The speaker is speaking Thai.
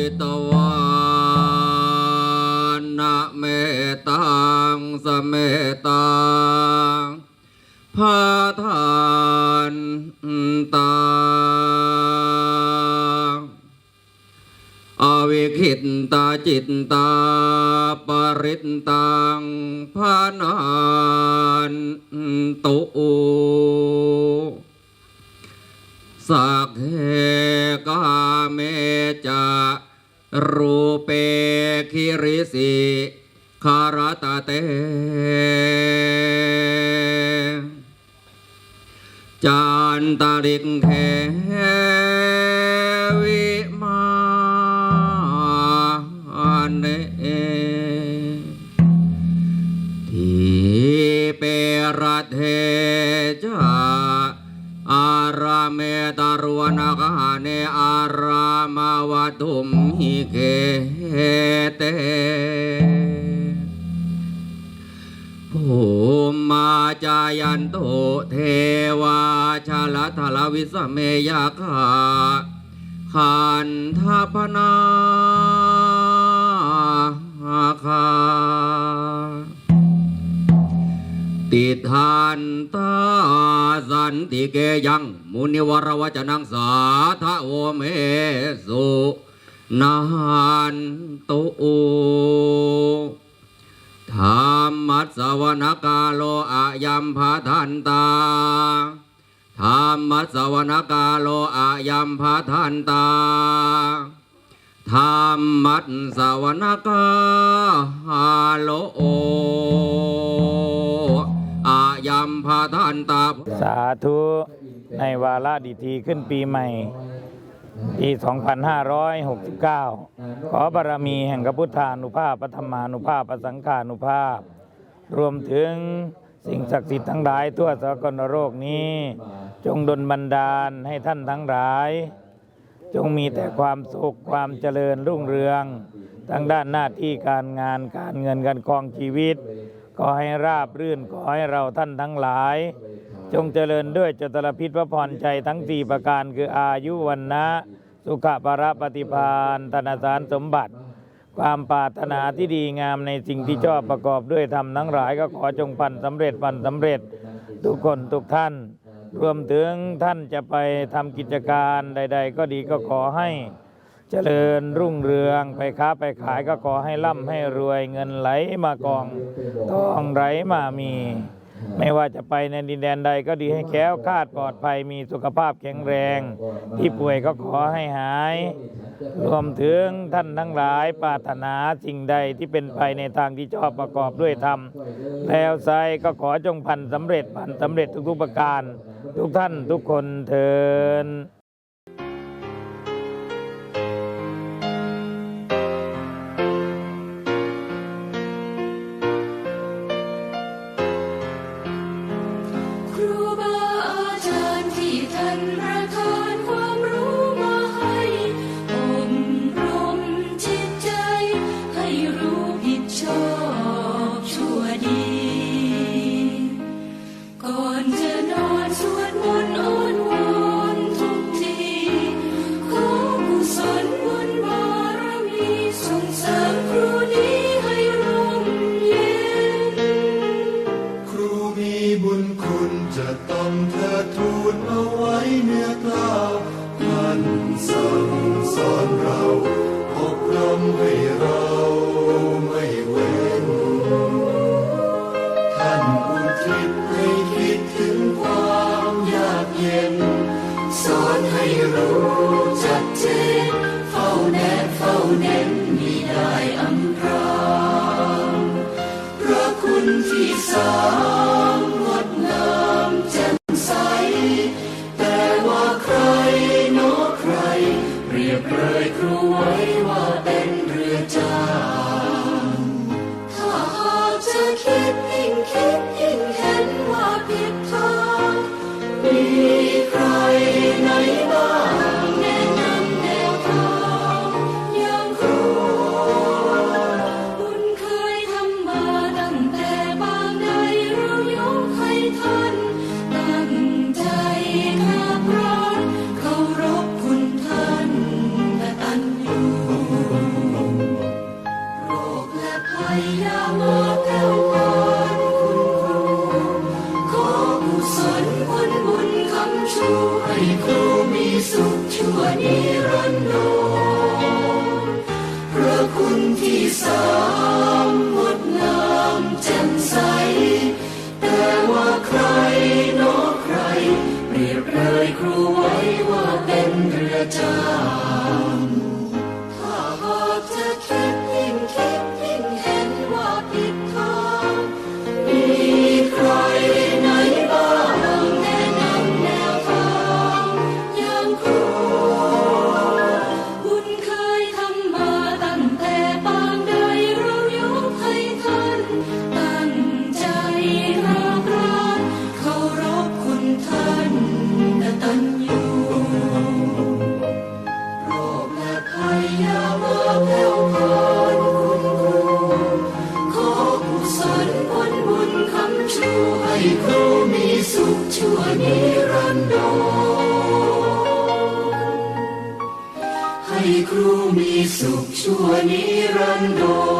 ริตวานะเมตังสเมตังพาทานตังอวิคิตตาจิตตาปริตตังพานานตุสักเหกาเมจะ รูเปคิริสิคารตะเตจานตาริกแควิมาเนทีเปรเทจาอาราเมตารวนกาเนอา มาวตุมหิเกเตภูมิมาจายันโตเทวาชาลทลวิสเมยาคาขันทพนาคา ติทานตาสันติเกยังมุนิวรวจนังสาทะโอเมสุนานตุธรรมัสวนกาโลอายัมพาทันตาธรรมัสวนกาโลอายัมพาทันตาธรรมัสวนกาโลอ พาทันตา สาธุในวาระดิทีขึ้นปีใหม่ปี 2569 ขอบารมีแห่งพระพุทธานุภาพพระธรรมานุภาพพระสังฆานุภาพ รวมถึงสิ่งศักดิ์สิทธิ์ทั้งหลายทั่วสากลโลกนี้ จงดลบันดาลให้ท่านทั้งหลาย จงมีแต่ความสุขความเจริญรุ่งเรืองทั้งด้านหน้าที่การงานการเงินการครองชีวิต ขอให้ราบรื่นขอให้เราท่านทั้งหลาย จงเจริญด้วยจตรพิษพระพรใจทั้งสี่ประการคืออายุวันนะ สุขภระปฏิพานธนสารสมบัติ ความปรารถนาที่ดีงามในสิ่งที่ชอบประกอบด้วยธรรมทั้งหลาย ก็ขอจงพันสำเร็จพันสำเร็จ ทุกคนทุกท่าน รวมถึงท่านจะไปทำกิจการใด ๆ ก็ดีก็ขอให้ เจริญรุ่งเรืองไปค้าไปขายก็ขอให้ร่ำให้รวยเงินไหลมากองทองไหลมามี ไม่ว่าจะไปในดินแดนใดก็ดีให้แค้วคาดปลอดภัยมีสุขภาพแข็งแรง ที่ป่วยก็ขอให้หาย รวมถึงท่านทั้งหลายปรารถนาสิ่งใดที่เป็นไปในทางที่ชอบประกอบด้วยธรรมแล้วไซก็ขอจงพันสำเร็จพันสำเร็จทุกๆประการ ทุกท่านทุกคนเทิน ให้รู้ผิด ครูไว้ว่าเป็นเรือจางถ้าหากจะคิดยิ่งคิด hundred times. สุขชั่วนิรันดร์